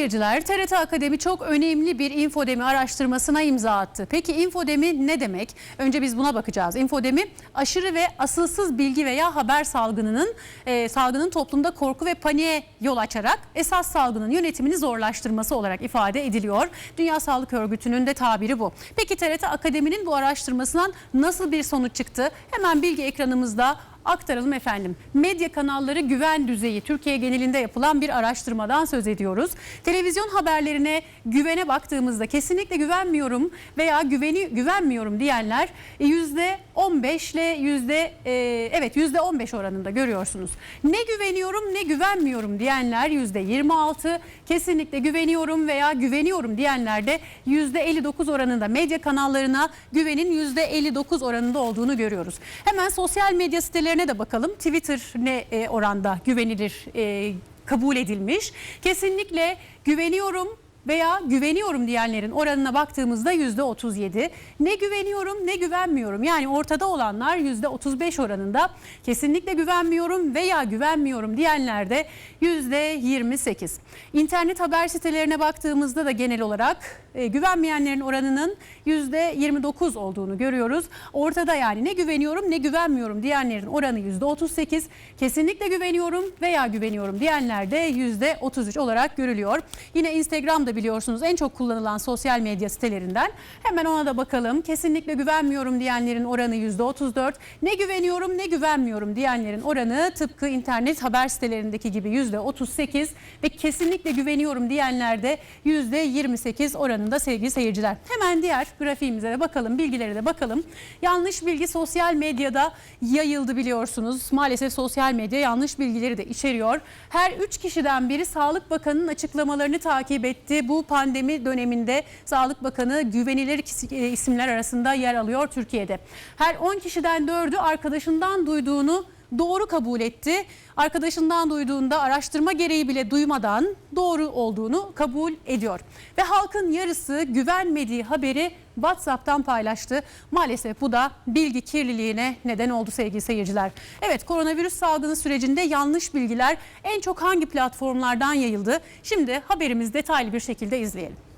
seyirciler, TRT Akademi çok önemli bir infodemi araştırmasına imza attı. Peki infodemi ne demek? Önce biz buna bakacağız. Infodemi aşırı ve asılsız bilgi veya haber salgınının e, salgının toplumda korku ve paniğe yol açarak esas salgının yönetimini zorlaştırması olarak ifade ediliyor. Dünya Sağlık Örgütü'nün de tabiri bu. Peki TRT Akademi'nin bu araştırmasından nasıl bir sonuç çıktı? Hemen bilgi ekranımızda aktaralım efendim. Medya kanalları güven düzeyi Türkiye genelinde yapılan bir araştırmadan söz ediyoruz. Televizyon haberlerine güvene baktığımızda kesinlikle güvenmiyorum veya güveni güvenmiyorum diyenler e, yüzde 15 ile yüzde e, evet yüzde 15 oranında görüyorsunuz. Ne güveniyorum ne güvenmiyorum diyenler yüzde 26 kesinlikle güveniyorum veya güveniyorum diyenler de yüzde 59 oranında medya kanallarına güvenin yüzde 59 oranında olduğunu görüyoruz. Hemen sosyal medya sitelerine de bakalım. Twitter ne e, oranda güvenilir e, kabul edilmiş. Kesinlikle güveniyorum veya güveniyorum diyenlerin oranına baktığımızda yüzde 37. Ne güveniyorum ne güvenmiyorum yani ortada olanlar yüzde 35 oranında. Kesinlikle güvenmiyorum veya güvenmiyorum diyenler de yüzde 28. İnternet haber sitelerine baktığımızda da genel olarak e, güvenmeyenlerin oranının yüzde 29 olduğunu görüyoruz. Ortada yani ne güveniyorum ne güvenmiyorum diyenlerin oranı yüzde 38. Kesinlikle güveniyorum veya güveniyorum diyenler de yüzde 33 olarak görülüyor. Yine Instagram'da biliyorsunuz en çok kullanılan sosyal medya sitelerinden. Hemen ona da bakalım. Kesinlikle güvenmiyorum diyenlerin oranı yüzde 34. Ne güveniyorum ne güvenmiyorum diyenlerin oranı tıpkı internet haber sitelerindeki gibi yüzde 38 ve kesinlikle güveniyorum diyenler de yüzde 28 oranında sevgili seyirciler. Hemen diğer grafiğimize de bakalım, bilgilere de bakalım. Yanlış bilgi sosyal medyada yayıldı biliyorsunuz. Maalesef sosyal medya yanlış bilgileri de içeriyor. Her 3 kişiden biri Sağlık Bakanı'nın açıklamalarını takip etti. Bu pandemi döneminde Sağlık Bakanı güvenilir e, isimler arasında yer alıyor Türkiye'de. Her 10 kişiden 4'ü arkadaşından duyduğunu doğru kabul etti. Arkadaşından duyduğunda araştırma gereği bile duymadan doğru olduğunu kabul ediyor. Ve halkın yarısı güvenmediği haberi WhatsApp'tan paylaştı. Maalesef bu da bilgi kirliliğine neden oldu sevgili seyirciler. Evet koronavirüs salgını sürecinde yanlış bilgiler en çok hangi platformlardan yayıldı? Şimdi haberimizi detaylı bir şekilde izleyelim.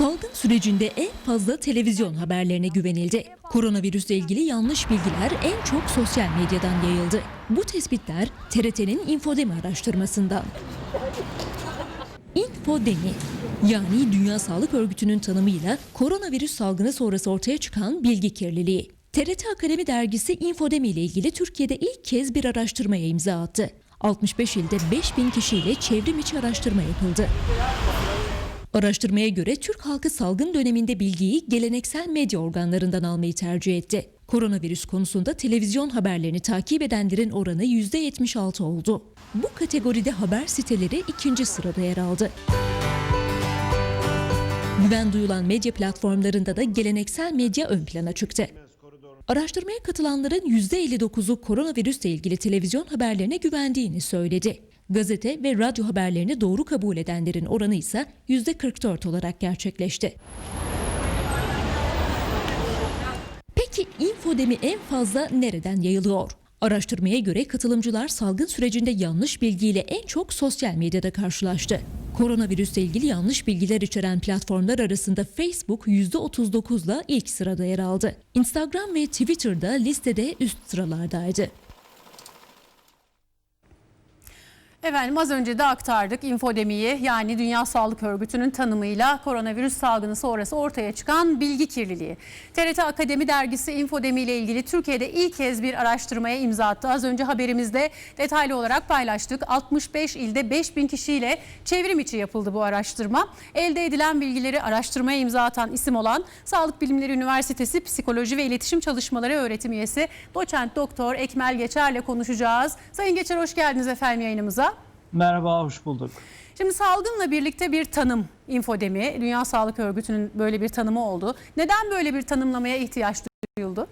Salgın sürecinde en fazla televizyon haberlerine güvenildi. Koronavirüsle ilgili yanlış bilgiler en çok sosyal medyadan yayıldı. Bu tespitler TRT'nin Infodemi araştırmasından. Infodemi yani Dünya Sağlık Örgütü'nün tanımıyla koronavirüs salgını sonrası ortaya çıkan bilgi kirliliği. TRT Akademi dergisi Infodemi ile ilgili Türkiye'de ilk kez bir araştırmaya imza attı. 65 ilde 5000 kişiyle çevrim içi araştırma yapıldı. Araştırmaya göre Türk halkı salgın döneminde bilgiyi geleneksel medya organlarından almayı tercih etti. Koronavirüs konusunda televizyon haberlerini takip edenlerin oranı %76 oldu. Bu kategoride haber siteleri ikinci sırada yer aldı. Güven duyulan medya platformlarında da geleneksel medya ön plana çıktı. Araştırmaya katılanların %59'u koronavirüsle ilgili televizyon haberlerine güvendiğini söyledi. Gazete ve radyo haberlerini doğru kabul edenlerin oranı ise %44 olarak gerçekleşti. Peki infodemi en fazla nereden yayılıyor? Araştırmaya göre katılımcılar salgın sürecinde yanlış bilgiyle en çok sosyal medyada karşılaştı. Koronavirüsle ilgili yanlış bilgiler içeren platformlar arasında Facebook %39 ile ilk sırada yer aldı. Instagram ve Twitter'da listede üst sıralardaydı. Efendim az önce de aktardık infodemiyi yani Dünya Sağlık Örgütü'nün tanımıyla koronavirüs salgını sonrası ortaya çıkan bilgi kirliliği. TRT Akademi dergisi infodemi ile ilgili Türkiye'de ilk kez bir araştırmaya imza attı. Az önce haberimizde detaylı olarak paylaştık. 65 ilde 5000 kişiyle çevrim içi yapıldı bu araştırma. Elde edilen bilgileri araştırmaya imza atan isim olan Sağlık Bilimleri Üniversitesi Psikoloji ve İletişim Çalışmaları öğretim üyesi doçent doktor Ekmel Geçer'le konuşacağız. Sayın Geçer hoş geldiniz efendim yayınımıza. Merhaba, hoş bulduk. Şimdi salgınla birlikte bir tanım infodemi, Dünya Sağlık Örgütü'nün böyle bir tanımı oldu. Neden böyle bir tanımlamaya ihtiyaç duyuldu?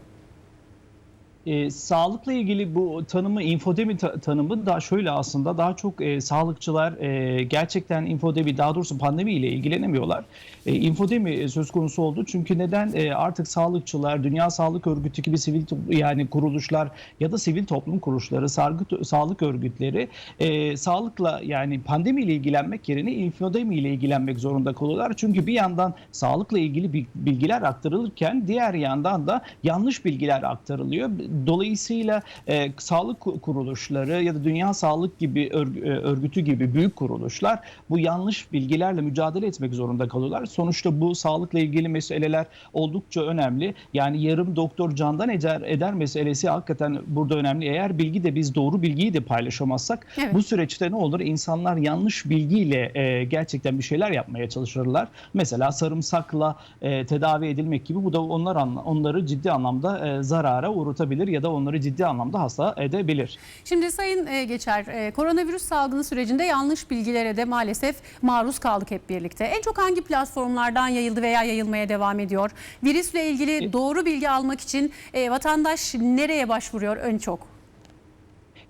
E, sağlıkla ilgili bu tanımı infodemi ta- tanımı da şöyle aslında daha çok e, sağlıkçılar e, gerçekten infodemi daha doğrusu pandemi ile ilgilenemiyorlar. E, infodemi e, söz konusu oldu çünkü neden E, artık sağlıkçılar, Dünya Sağlık Örgütü gibi sivil yani kuruluşlar ya da sivil toplum kuruluşları, sargı, sağlık örgütleri e, sağlıkla yani pandemi ile ilgilenmek yerine infodemi ile ilgilenmek zorunda kalıyorlar. Çünkü bir yandan sağlıkla ilgili bil- bilgiler aktarılırken diğer yandan da yanlış bilgiler aktarılıyor. Dolayısıyla e, sağlık ku- kuruluşları ya da Dünya Sağlık gibi örg- e, örgütü gibi büyük kuruluşlar bu yanlış bilgilerle mücadele etmek zorunda kalıyorlar. Sonuçta bu sağlıkla ilgili meseleler oldukça önemli. Yani yarım doktor candan eder, eder meselesi hakikaten burada önemli. Eğer bilgi de biz doğru bilgiyi de paylaşamazsak Evet. bu süreçte ne olur? İnsanlar yanlış bilgiyle e, gerçekten bir şeyler yapmaya çalışırlar. Mesela sarımsakla e, tedavi edilmek gibi bu da onlar onları ciddi anlamda e, zarara uğratabilir ya da onları ciddi anlamda hasta edebilir. Şimdi Sayın e, Geçer, e, koronavirüs salgını sürecinde yanlış bilgilere de maalesef maruz kaldık hep birlikte. En çok hangi platformlardan yayıldı veya yayılmaya devam ediyor? Virüsle ilgili doğru bilgi almak için e, vatandaş nereye başvuruyor en çok?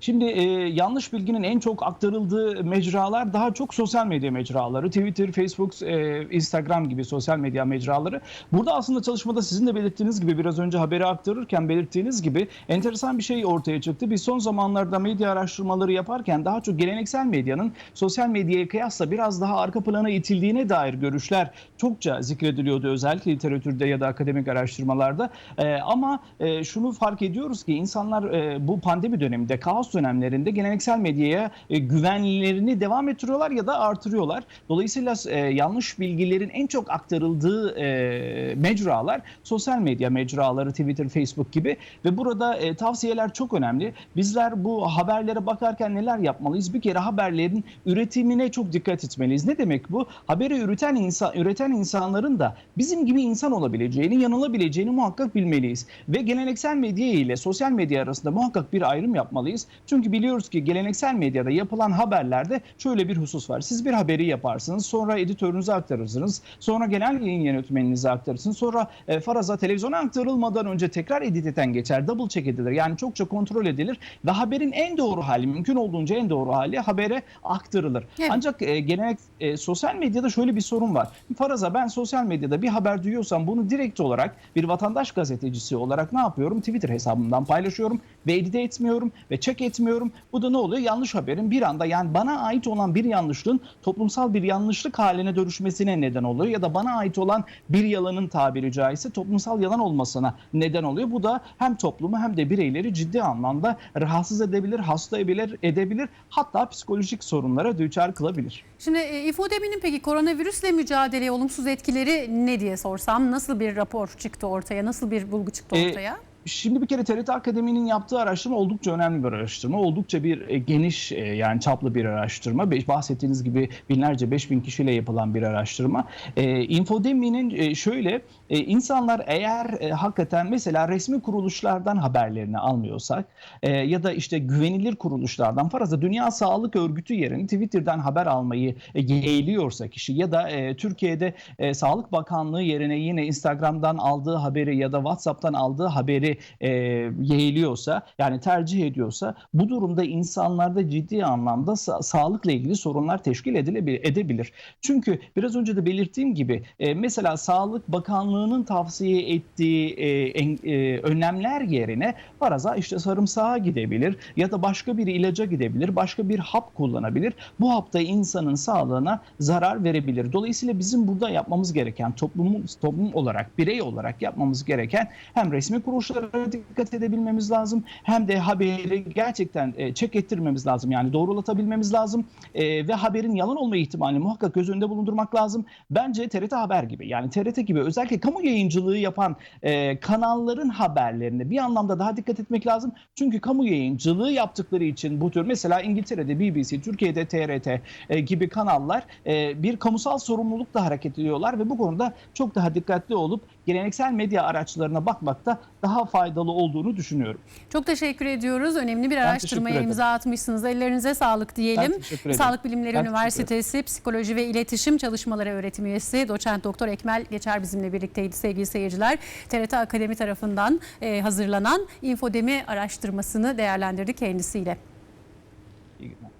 Şimdi e, yanlış bilginin en çok aktarıldığı mecralar daha çok sosyal medya mecraları. Twitter, Facebook, e, Instagram gibi sosyal medya mecraları. Burada aslında çalışmada sizin de belirttiğiniz gibi biraz önce haberi aktarırken belirttiğiniz gibi enteresan bir şey ortaya çıktı. Biz son zamanlarda medya araştırmaları yaparken daha çok geleneksel medyanın sosyal medyaya kıyasla biraz daha arka plana itildiğine dair görüşler çokça zikrediliyordu özellikle literatürde ya da akademik araştırmalarda. E, ama e, şunu fark ediyoruz ki insanlar e, bu pandemi döneminde, kaos dönemlerinde geleneksel medyaya e, güvenlerini devam ettiriyorlar ya da artırıyorlar. Dolayısıyla e, yanlış bilgilerin en çok aktarıldığı e, mecralar sosyal medya mecraları, Twitter, Facebook gibi ve burada tavsiyeler çok önemli. Bizler bu haberlere bakarken neler yapmalıyız? Bir kere haberlerin üretimine çok dikkat etmeliyiz. Ne demek bu? Haberi üreten insan üreten insanların da bizim gibi insan olabileceğini, yanılabileceğini muhakkak bilmeliyiz. Ve geleneksel medya ile sosyal medya arasında muhakkak bir ayrım yapmalıyız. Çünkü biliyoruz ki geleneksel medyada yapılan haberlerde şöyle bir husus var. Siz bir haberi yaparsınız, sonra editörünüze aktarırsınız, sonra genel yayın yönetmeninize aktarırsınız, sonra e, faraza televizyona aktarılmadan önce tekrar editten geçer, double check edilir. Yani çokça kontrol edilir ve haberin en doğru hali, mümkün olduğunca en doğru hali habere aktarılır. Evet. Ancak e, gelenek e, sosyal medyada şöyle bir sorun var. Faraza ben sosyal medyada bir haber duyuyorsam bunu direkt olarak bir vatandaş gazetecisi olarak ne yapıyorum? Twitter hesabımdan paylaşıyorum ve edite etmiyorum ve check etmiyorum. Bu da ne oluyor? Yanlış haberin bir anda yani bana ait olan bir yanlışlığın toplumsal bir yanlışlık haline dönüşmesine neden oluyor ya da bana ait olan bir yalanın tabiri caizse toplumsal yalan olmasına neden oluyor. Bu da hem toplumu hem de bireyleri ciddi anlamda rahatsız edebilir, hasta edebilir, edebilir hatta psikolojik sorunlara düçar kılabilir. Şimdi e, İFODEM'in peki koronavirüsle mücadeleye olumsuz etkileri ne diye sorsam? Nasıl bir rapor çıktı ortaya? Nasıl bir bulgu çıktı E, ortaya? Şimdi bir kere TRT Akademi'nin yaptığı araştırma oldukça önemli bir araştırma. Oldukça bir e, geniş e, yani çaplı bir araştırma. Bahsettiğiniz gibi binlerce 5000 kişiyle yapılan bir araştırma. E, Infodemi'nin şöyle insanlar eğer hakikaten mesela resmi kuruluşlardan haberlerini almıyorsak ya da işte güvenilir kuruluşlardan faraza Dünya Sağlık Örgütü yerine Twitter'dan haber almayı yeğliyorsa kişi ya da Türkiye'de Sağlık Bakanlığı yerine yine Instagram'dan aldığı haberi ya da WhatsApp'tan aldığı haberi e, yeğliyorsa yani tercih ediyorsa bu durumda insanlarda ciddi anlamda sa- sağlıkla ilgili sorunlar teşkil edilebilir, edebilir. Çünkü biraz önce de belirttiğim gibi e, mesela Sağlık Bakanlığı'nın tavsiye ettiği e, en- e, önlemler yerine faraza işte sarımsağa gidebilir ya da başka bir ilaca gidebilir, başka bir hap kullanabilir. Bu hap da insanın sağlığına zarar verebilir. Dolayısıyla bizim burada yapmamız gereken toplum, toplum olarak, birey olarak yapmamız gereken hem resmi kuruluşlara dikkat edebilmemiz lazım hem de haberi gerçekten e, check ettirmemiz lazım. Yani doğrulatabilmemiz lazım E, ve haberin yalan olma ihtimalini muhakkak göz önünde bulundurmak lazım. Bence TRT Haber gibi yani TRT gibi özellikle kamu yayıncılığı yapan e, kanalların haberlerine bir anlamda daha dikkat etmek lazım. Çünkü kamu yayıncılığı yaptıkları için bu tür mesela İngiltere'de BBC, Türkiye'de TRT e, gibi kanallar e, bir kamusal sorumlulukla hareket ediyorlar ve bu konuda çok daha dikkatli olup geleneksel medya araçlarına bakmakta daha faydalı olduğunu düşünüyorum. Çok teşekkür ediyoruz. Önemli bir araştırmaya imza atmışsınız. Ellerinize sağlık diyelim. Sağlık Bilimleri Ben Üniversitesi Psikoloji ve İletişim Çalışmaları Öğretim Üyesi Doçent Doktor Ekmel Geçer bizimle birlikteydi sevgili seyirciler. TRT Akademi tarafından e, hazırlanan infodemi araştırmasını değerlendirdik kendisiyle. İyi günler.